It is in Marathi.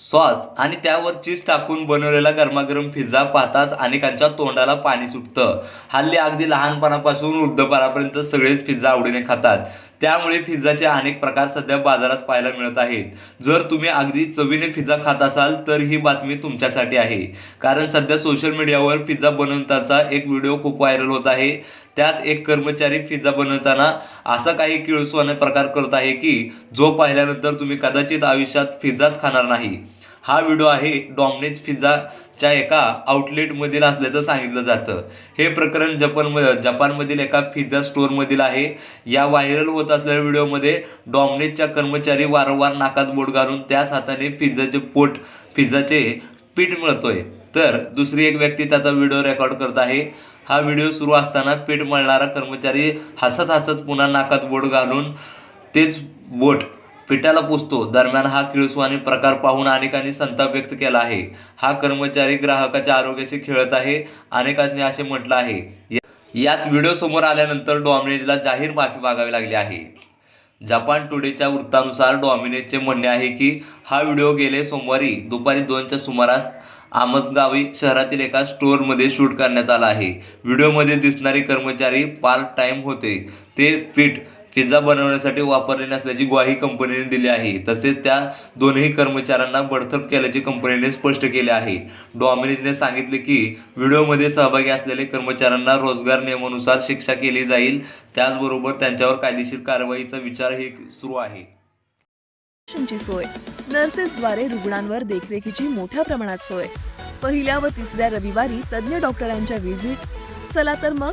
सॉस आणि त्यावर चीज टाकून बनवलेला गरमागरम पिझ्झा पाहताच अनेकांच्या तोंडाला पाणी सुटतं. हल्ली अगदी लहानपणापासून वृद्धपणापर्यंत सगळेच पिझ्झा आवडीने खातात. त्यामुळे पिझ्झाचे अनेक प्रकार सध्या बाजारात पाहायला मिळत आहेत. जर तुम्ही अगदी चवीने पिझ्झा खात असाल तर ही बातमी तुमच्यासाठी आहे. कारण सध्या सोशल मीडियावर पिझ्झा बनवताचा एक व्हिडिओ खूप व्हायरल होत आहे. त्यात एक कर्मचारी पिझ्झा बनवताना असा काही किळसवाने प्रकार करत आहे की जो पाहिल्यानंतर तुम्ही कदाचित आयुष्यात पिझ्झाच खाणार नाही. हा व्हिडिओ आहे डॉमिनेज पिझ्झाच्या एका आउटलेटमधील असल्याचं सांगितलं जातं. हे प्रकरण जपान जपानमधील एका पिझ्झा स्टोअरमधील आहे. या व्हायरल होत असलेल्या व्हिडिओमध्ये डॉमिनेजच्या कर्मचारी वारंवार नाकात बोट घालून त्याच हाताने पिझ्झाचे पोट पिझ्झाचे पीठ मिळतोय. तर दुसरी एक व्यक्ती त्याचा व्हिडिओ रेकॉर्ड करत आहे. हा व्हिडिओ सुरू असताना पीठ मळणारा कर्मचारी हसत हसत पुन्हा नाकात बोट घालून तेच बोट पिठाला पुसतो. दरम्यान हा किळसवाणी प्रकार पाहून अनेकांनी संताप व्यक्त केला आहे. हा कर्मचारी ग्राहकाच्या आरोग्याशी खेळत आहे. अनेकांनी असे म्हटलं आहे. यात व्हिडिओ समोर आल्यानंतर डॉमिनेजला जाहीर माफी मागावी लागली आहे. जपान टुडेच्या वृत्तानुसार डॉमिनेजचे म्हणणे आहे की हा व्हिडिओ गेले सोमवारी दुपारी दोनच्या सुमारास आमसगावी शहरातील एका स्टोअरमध्ये शूट करण्यात आला आहे. व्हिडिओमध्ये दिसणारे कर्मचारी पार्ट टाइम होते. ते पीठ पिझ्झा बनवण्यासाठी वापरले नसल्याची ग्वाही कंपनीने दिली आहे. तसेच त्या दोन्ही कर्मचाऱ्यांना बडतर्फ केल्याचे कंपनीने स्पष्ट केले आहे. डॉमिनिजने सांगितले की व्हिडिओमध्ये सहभागी असलेल्या कर्मचाऱ्यांना रोजगार नियमानुसार शिक्षा केली जाईल. त्याचबरोबर त्यांच्यावर कायदेशीर कारवाईचा विचारही सुरू आहे. सोय. नर्सेसद्वारे रुग्णांवर देखरेखीची मोठ्या प्रमाणात सोय. पहिल्या व तिसऱ्या रविवारी तज्ज्ञ डॉक्टरांच्या व्हिजिट. चला तर मग